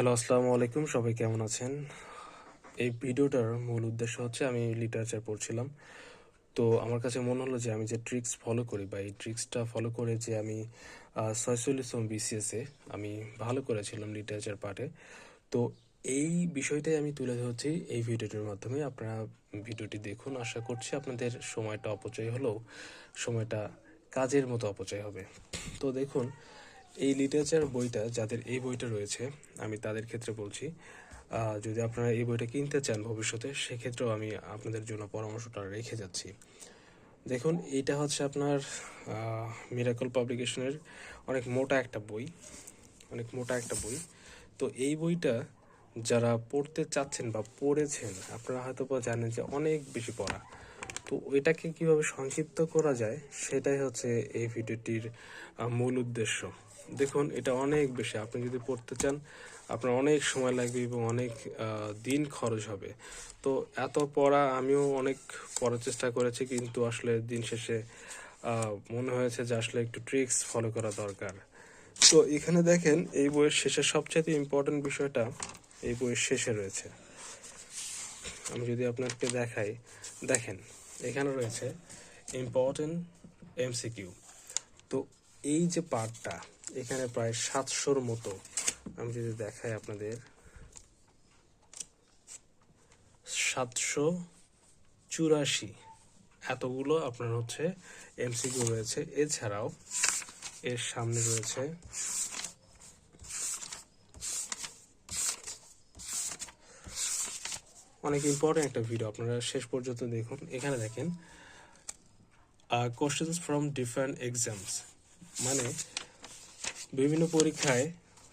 Hello, আসসালামু আলাইকুম। সবাই কেমন আছেন? এই ভিডিওটার মূল উদ্দেশ্য হচ্ছে আমি লিটারেচার পড়ছিলাম। তো আমার কাছে মনে হলো যে আমি যে ট্রিক্স ফলো করি বা এই ট্রিক্সটা ফলো করে যে আমি ছয়চল্লিশতম বিসিএসে আমি ভালো করেছিলাম লিটারেচার পার্টে তো এই বিষয়টাই আমি তুলে ধরছি এই ভিডিওটির মাধ্যমে। আপনারা ভিডিওটি দেখুন। আশা করছি আপনাদের সময়টা অপচয় হলেও সময়টা কাজের মতো অপচয় হবে। তো দেখুন এই লিটারেচার বইটা, যাদের এই বইটা রয়েছে, আমি তাদের ক্ষেত্রে বলছি যদি আপনারা এই বইটা কিনতে চান ভবিষ্যতে, সেক্ষেত্রেও আমি আপনাদের জন্য পরামর্শটা রেখে যাচ্ছি। দেখুন, এইটা হচ্ছে আপনার মিরাকল পাবলিকেশনের অনেক মোটা একটা বই, অনেক মোটা একটা বই। তো এই বইটা যারা পড়তে চাচ্ছেন বা পড়েছেন, আপনারা হয়তো বা জানেন যে অনেক বেশি পড়া। তো এটাকে কীভাবে সংক্ষিপ্ত করা যায়, সেটাই হচ্ছে এই ভিডিওটির মূল উদ্দেশ্য। দেখুন, এটা অনেক বেশি। আপনি যদি পড়তে চান, আপনার অনেক সময় লাগবে এবং অনেক দিন খরচ হবে। তো এত পড়া আমিও অনেক পড়ার চেষ্টা করেছি, কিন্তু আসলে দিন শেষে মনে হয়েছে যে আসলে একটু ট্রিক্স ফলো করা দরকার। তো এখানে দেখেন, এই বইয়ের শেষে সবচেয়ে ইম্পর্টেন্ট বিষয়টা এই বইয়ের শেষে রয়েছে। আমি যদি আপনাকে দেখাই, দেখেন, এখানে রয়েছে ইম্পর্টেন্ট এমসিকিউ তো এই যে পার্টটা এখানে প্রায় সাতশোর মতো, আমি যদি দেখাই আপনাদের, সাতশো চুরাশি এতগুলো আপনার হচ্ছে এমসিকিউ রয়েছে। এছাড়াও এর সামনে রয়েছে অনেক ইম্পর্টেন্ট একটা ভিডিও আপনারা শেষ পর্যন্ত দেখুন। এখানে দেখেন কোশ্চেন্স ফ্রম ডিফারেন্ট এক্সামস মানে বিভিন্ন পরীক্ষায়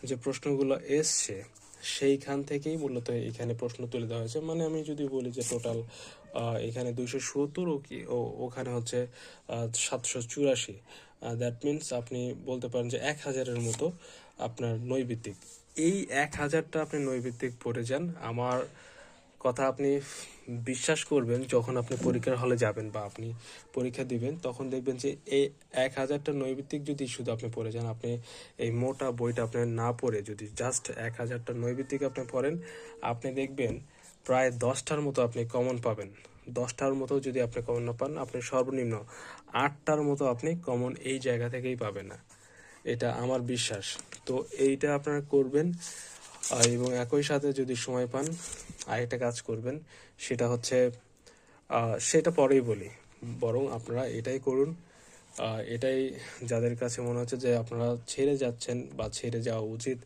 যে প্রশ্নগুলো এসছে, সেইখান থেকেই মূলত এখানে প্রশ্ন তুলে দেওয়া হয়েছে। মানে আমি যদি বলি যে টোটাল এখানে দুইশো সত্তর ও ওখানে হচ্ছে সাতশো চুরাশি। দ্যাট মিনস আপনি বলতে পারেন যে এক হাজারের মতো আপনার নৈবিত্তিক। এই এক হাজারটা আপনি নৈবিত্তিক পড়ে যান, আমার কথা আপনি বিশ্বাস করবেন যখন আপনি পরীক্ষার হলে যাবেন বা আপনি পরীক্ষা দিবেন, তখন দেখবেন যে এই এক হাজারটা নৈবিত্তিক যদি শুধু আপনি পড়ে যান, আপনি এই মোটা বইটা আপনি না পড়ে যদি জাস্ট এক হাজারটা নৈবিত্তিক আপনি পড়েন, আপনি দেখবেন প্রায় দশটার মতো আপনি কমন পাবেন। দশটার মতো যদি আপনি কমন না পান, আপনি সর্বনিম্ন আটটার মতো আপনি কমন এই জায়গা থেকেই পাবেন না। এটা আমার বিশ্বাস। তো এইটা আপনারা করবেন এবং একই সাথে যদি সময় পান আরেকটা কাজ করবেন, সেটা হচ্ছে সেটা পরেই বলি। বরং আপনারা এটাই করুন এটাই যাদের কাছে মনে হচ্ছে যে আপনারা ছেড়ে যাচ্ছেন বা ছেড়ে যাওয়া উচিত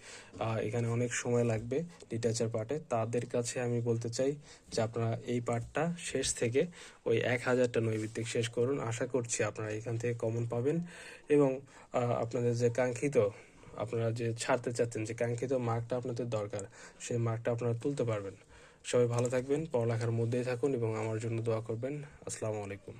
এখানে অনেক সময় লাগবে লিটারেচার পার্টে তাদের কাছে আমি বলতে চাই যে আপনারা এই পার্টটা শেষ থেকে ওই এক হাজারটা নৈবিত্তিক শেষ করুন। আশা করছি আপনারা এখান থেকে কমন পাবেন এবং আপনাদের যে কাঙ্ক্ষিত, আপনারা যে ছাড়তে চাচ্ছেন, যে কাঙ্ক্ষিত মার্কটা আপনাদের দরকার, সেই মার্কটা আপনারা তুলতে পারবেন। সবাই ভালো থাকবেন পড়ালেখার মধ্যেই থাকুন এবং আমার জন্য দোয়া করবেন। আসসালামু আলাইকুম।